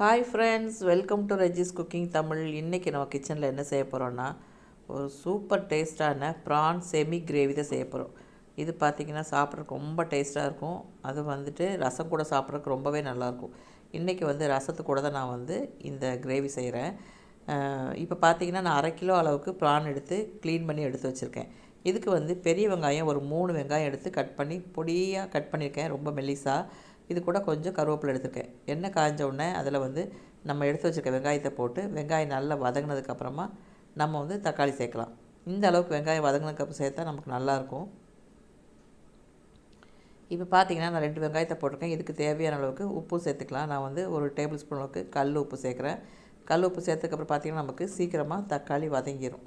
Hi friends welcome to Regis cooking Tamil இன்றைக்கி நம்ம கிச்சனில் என்ன செய்ய போகிறோன்னா ஒரு சூப்பர் டேஸ்ட்டான ப்ரான் செமி கிரேவி தான் செய்ய போகிறோம் இது பார்த்திங்கன்னா சாப்பிட்றதுக்கு ரொம்ப டேஸ்ட்டாக இருக்கும். அது வந்துட்டு ரசம் கூட சாப்பிட்றதுக்கு ரொம்பவே நல்லாயிருக்கும் இன்றைக்கி வந்து ரசத்து கூட தான் நான் வந்து இந்த கிரேவி செய்கிறேன் இப்போ பார்த்தீங்கன்னா நான் அரை கிலோ அளவுக்கு ப்ரான் எடுத்து க்ளீன் பண்ணி எடுத்து வச்சுருக்கேன். இதுக்கு வந்து பெரிய வெங்காயம் ஒரு மூணு வெங்காயம் எடுத்து கட் பண்ணி பொடியாக கட் பண்ணியிருக்கேன். ரொம்ப மெல்லிஸாக இது கூட கொஞ்சம் கருவேப்பிலை எடுத்துருக்கேன். எண்ணெய் காய்ஞ்ச உடனே அதில் வந்து நம்ம எடுத்து வச்சுருக்க வெங்காயத்தை போட்டு வெங்காயம் நல்லா வதங்கினதுக்கப்புறமா நம்ம வந்து தக்காளி சேர்க்கலாம். இந்த அளவுக்கு வெங்காயம் வதங்கினதுக்கப்புறம் சேர்த்தா நமக்கு நல்லாயிருக்கும் இப்போ பார்த்தீங்கன்னா நான் ரெண்டு வெங்காயத்தை போட்டிருக்கேன். இதுக்கு தேவையான அளவுக்கு உப்பு சேர்த்துக்கலாம். நான் வந்து ஒரு டேபிள் ஸ்பூன் அளவுக்கு கல் உப்பு சேர்க்குறேன். கல் உப்பு சேர்த்ததுக்கப்புறம் பார்த்திங்கன்னா நமக்கு சீக்கிரமாக தக்காளி வதங்கிடும்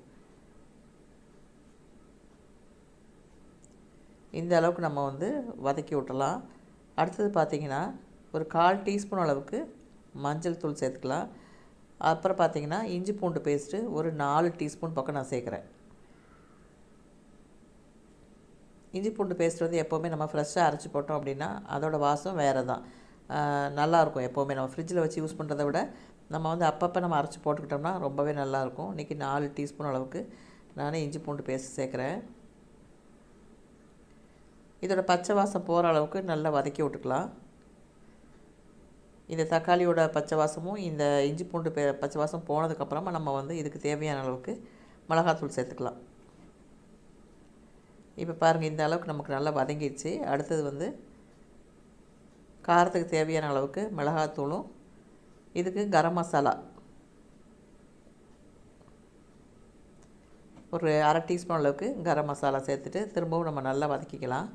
இந்த அளவுக்கு நம்ம வந்து வதக்கி விட்டலாம் அடுத்தது பார்த்திங்கன்னா ஒரு கால் டீஸ்பூன் அளவுக்கு மஞ்சள் தூள் சேர்த்துக்கலாம். அப்புறம் பார்த்திங்கன்னா இஞ்சி பூண்டு பேஸ்ட்டு ஒரு நாலு டீஸ்பூன் பக்கம் நான் சேர்க்குறேன். இஞ்சி பூண்டு பேஸ்ட் வந்து எப்போவுமே நம்ம ஃப்ரெஷ்ஷாக அரைச்சி போட்டோம் அப்படின்னா அதோடய வாசம் வேறு தான் நல்லாயிருக்கும் எப்போவுமே. நம்ம ஃப்ரிட்ஜில் வச்சு யூஸ் பண்ணுறத விட நம்ம வந்து அப்பப்போ நம்ம அரைச்சி போட்டுக்கிட்டோம்னா ரொம்பவே நல்லாயிருக்கும். இன்றைக்கி நாலு டீஸ்பூன் அளவுக்கு நானே இஞ்சி பூண்டு பேஸ்ட் சேர்க்குறேன். இதோட பச்சை வாசம் போகிற அளவுக்கு நல்லா வதக்கி விட்டுக்கலாம். இந்த தக்காளியோட பச்சை வாசமும் இந்த இஞ்சி பூண்டு பே பச்சை வாசம் போனதுக்கப்புறமா நம்ம வந்து இதுக்கு தேவையான அளவுக்கு மிளகாத்தூள் சேர்த்துக்கலாம். இப்போ பாருங்கள் இந்த அளவுக்கு நமக்கு நல்லா வதங்கிடுச்சு. அடுத்தது வந்து காரத்துக்கு தேவையான அளவுக்கு மிளகாத்தூளும் இதுக்கு கரம் மசாலா. ஒரு அரை டீஸ்பூன் அளவுக்கு கரம் மசாலா சேர்த்துட்டு திரும்பவும் நம்ம நல்லா வதக்கிக்கலாம்.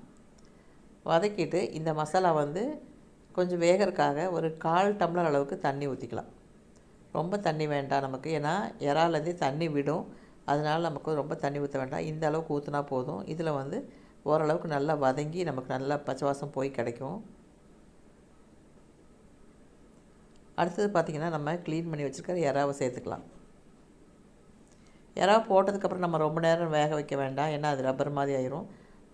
வதக்கிட்டு இந்த மசாலா வந்து கொஞ்சம் வேகிறதுக்காக ஒரு கால் டம்ளர் அளவுக்கு தண்ணி ஊற்றிக்கலாம் ரொம்ப தண்ணி வேண்டாம் நமக்கு. ஏன்னா இறாலேருந்தே தண்ணி விடும். அதனால் நமக்கு ரொம்ப தண்ணி ஊற்ற வேண்டாம். இந்த அளவுக்கு ஊற்றினா போதும். இதில் வந்து ஓரளவுக்கு நல்லா வதங்கி நமக்கு நல்லா பச்சை வாசம் போய் கிடைக்கும். அடுத்தது பார்த்திங்கன்னா நம்ம க்ளீன் பண்ணி வச்சுருக்கிற இறாவை சேர்த்துக்கலாம். இறாவை போட்டதுக்கப்புறம் நம்ம ரொம்ப நேரம் வேக வைக்க வேண்டாம். ஏன்னா அது ரப்பர் மாதிரி ஆயிரும்.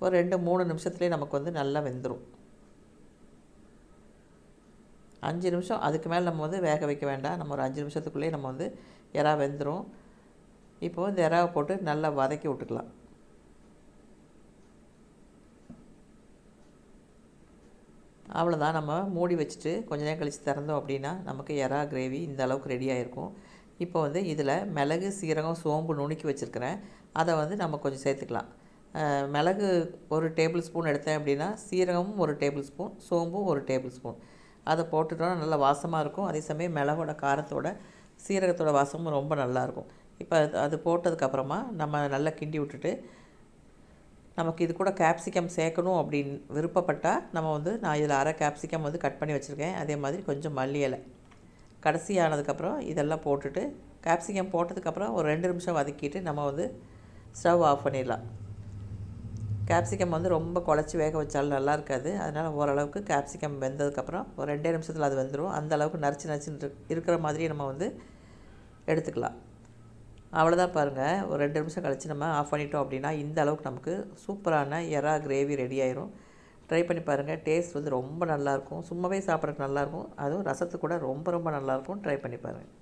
ஒரு ரெண்டு மூணு நிமிஷத்துலேயே நமக்கு வந்து நல்லா வெந்துடும் அஞ்சு நிமிஷம் அதுக்கு மேலே நம்ம வந்து வேக வைக்க வேண்டாம். நம்ம ஒரு அஞ்சு நிமிஷத்துக்குள்ளேயே நம்ம வந்து இறா வெந்துடும் இப்போது இந்த இறாவை போட்டு நல்லா வதக்கி விட்டுக்கலாம். அவ்வளோதான் நம்ம மூடி வச்சுட்டு கொஞ்ச நேரம் கழித்து திறந்தோம் அப்படின்னா நமக்கு எறா கிரேவி இந்த அளவுக்கு ரெடி ஆகிருக்கும் இப்போ வந்து இதில் மிளகு சீரகம் சோம்பு நுணுக்கி வச்சுருக்கிறேன். அதை வந்து நம்ம கொஞ்சம் சேர்த்துக்கலாம். மிளகு ஒரு டேபிள் ஸ்பூன் எடுத்தேன் அப்படின்னா சீரகமும் ஒரு டேபிள் ஸ்பூன் சோம்பும் ஒரு டேபிள் ஸ்பூன். அதை போட்டுட்டோன்னா நல்லா வாசமாக இருக்கும். அதே சமயம் மிளகோட காரத்தோட சீரகத்தோட வாசமும் ரொம்ப நல்லாயிருக்கும் இப்போ அது அது போட்டதுக்கப்புறமா நம்ம நல்லா கிண்டி விட்டுட்டு நமக்கு இது கூட கேப்சிகம் சேர்க்கணும் அப்படின்னு விருப்பப்பட்டால் நம்ம வந்து நான் இதில் அரை கேப்சிகம் வந்து கட் பண்ணி வச்சுருக்கேன். அதே மாதிரி கொஞ்சம் மல்லி இலை. கடைசி ஆனதுக்கப்புறம் இதெல்லாம் போட்டுட்டு கேப்சிகம் போட்டதுக்கப்புறம் ஒரு ரெண்டு நிமிஷம் வதக்கிட்டு நம்ம வந்து ஸ்டவ் ஆஃப் பண்ணிடலாம். கேப்சிகம் வந்து ரொம்ப குழச்சி வேக வச்சாலும் நல்லா இருக்காது. அதனால் ஓரளவுக்கு கேப்சிகம் வெந்ததுக்கப்புறம் ஒரு ரெண்டே நிமிஷத்தில் அது வந்துடும் அந்த அளவுக்கு நரிச்சு நரிச்சுன்னு இருக்கிற மாதிரி நம்ம வந்து எடுத்துக்கலாம். அவ்வளோதான் பாருங்கள் ஒரு ரெண்டு நிமிஷம் கழித்து நம்ம ஆஃப் பண்ணிட்டோம் அப்படின்னா இந்த அளவுக்கு நமக்கு சூப்பரான எறா கிரேவி ரெடி ஆயிரும். ட்ரை பண்ணி பாருங்கள் டேஸ்ட் வந்து ரொம்ப நல்லாயிருக்கும் சும்மாவே சாப்பிட்றதுக்கு நல்லாயிருக்கும் அதுவும் ரசத்து கூட ரொம்ப ரொம்ப நல்லாயிருக்கும் ட்ரை பண்ணி பாருங்கள்